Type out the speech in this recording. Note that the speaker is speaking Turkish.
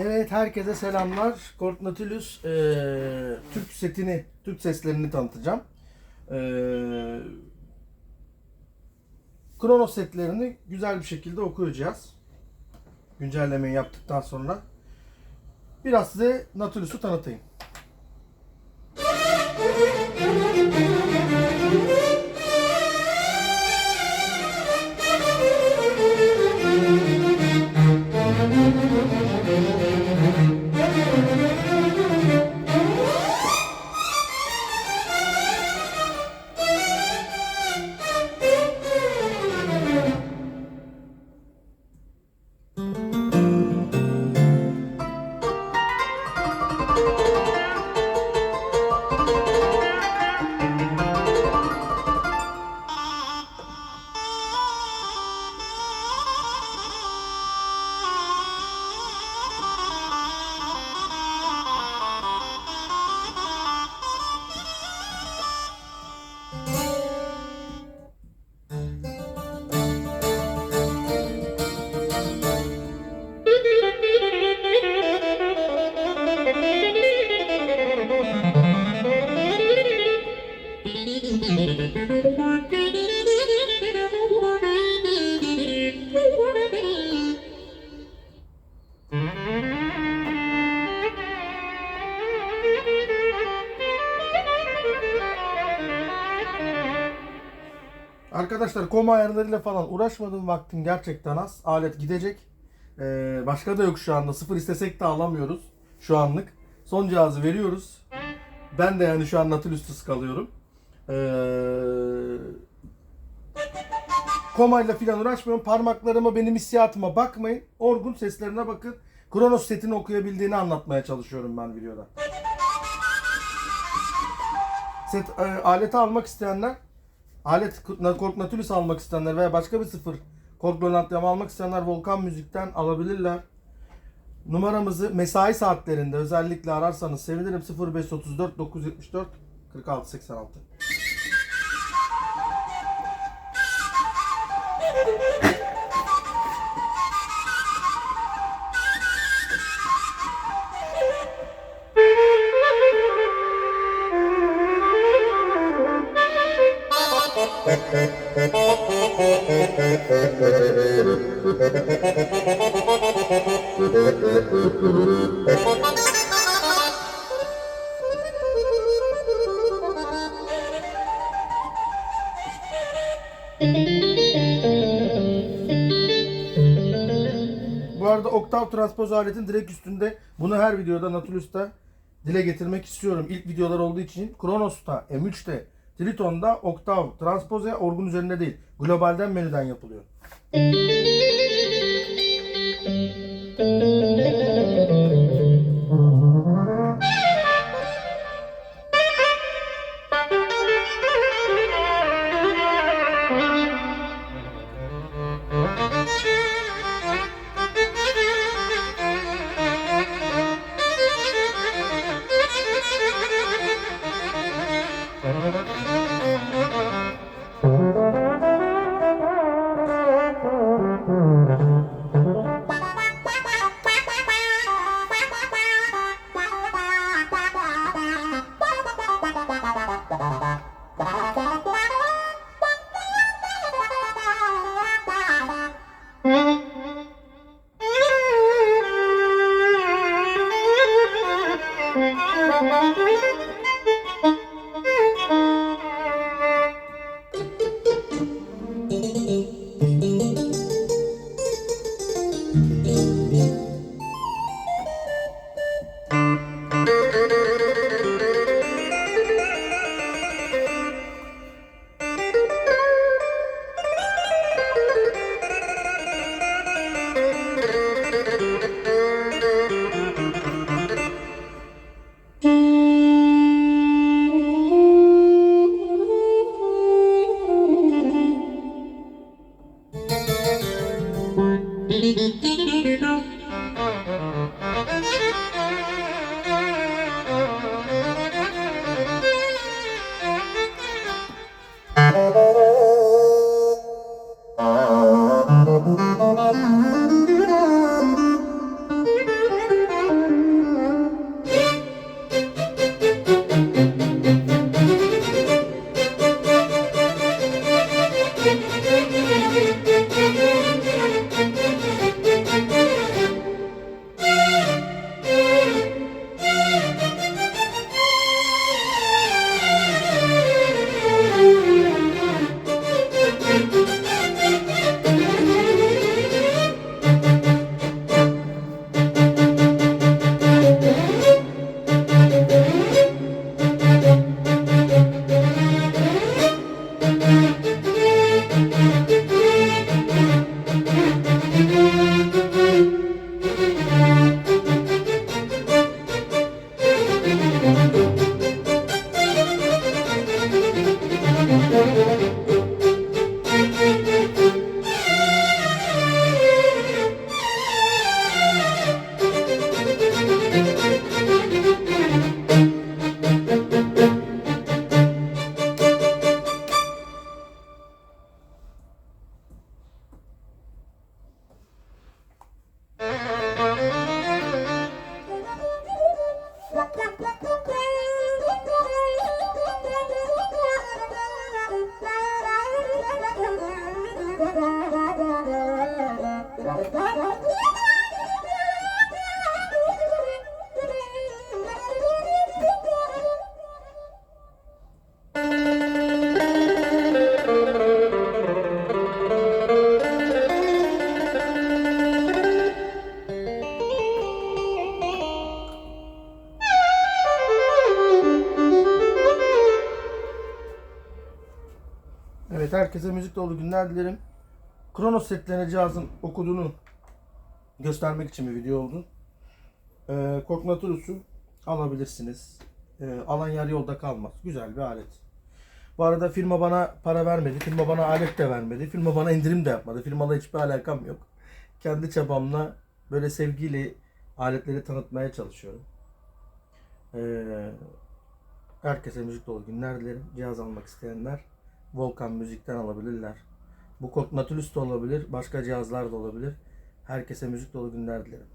Evet herkese selamlar. Kort eee, Türk setini, Türk seslerini tanıtacağım. Eee Kronos setlerini güzel bir şekilde okuyacağız. Güncellemeyi yaptıktan sonra. Biraz size Nautilus'u tanıtayım. Arkadaşlar koma ayarlarıyla falan uğraşmadığım vaktim gerçekten az. Alet gidecek. Ee, başka da yok şu anda. Sıfır istesek de alamıyoruz şu anlık. Son cihazı veriyoruz. Ben de yani şu an Nautilus'suz kalıyorum. Ee, komayla falan uğraşmıyorum. Parmaklarıma benim hissiyatıma bakmayın. Orgun seslerine bakın. Kronos setini okuyabildiğini anlatmaya çalışıyorum ben videoda. Set e, aleti almak isteyenler alet Kork Nautilus almak isteyenler veya başka bir sıfır Kork Donatlam almak isteyenler Volkan Müzik'ten alabilirler. Numaramızı mesai saatlerinde özellikle ararsanız sevinirim 0534 974 46 Bu arada oktav transpoz aletin direkt üstünde bunu her videoda Nautilus'ta dile getirmek istiyorum. İlk videolar olduğu için Kronos'ta, M3'te, Triton'da oktav transpoze orgun üzerinde değil. Globalden menüden yapılıyor. Evet herkese müzik dolu günler dilerim. Kronos setlerine cihazın okuduğunu göstermek için bir video oldu. Ee, Korknaturus'u alabilirsiniz. Ee, alan yer yolda kalmaz. Güzel bir alet. Bu arada firma bana para vermedi. Firma bana alet de vermedi. Firma bana indirim de yapmadı. Firmayla hiçbir alakam yok. Kendi çabamla böyle sevgiyle aletleri tanıtmaya çalışıyorum. Ee, herkese müzik dolu günler dilerim. Cihaz almak isteyenler Volkan Müzik'ten alabilirler. Bu kod Nautilus da olabilir. Başka cihazlar da olabilir. Herkese müzik dolu günler dilerim.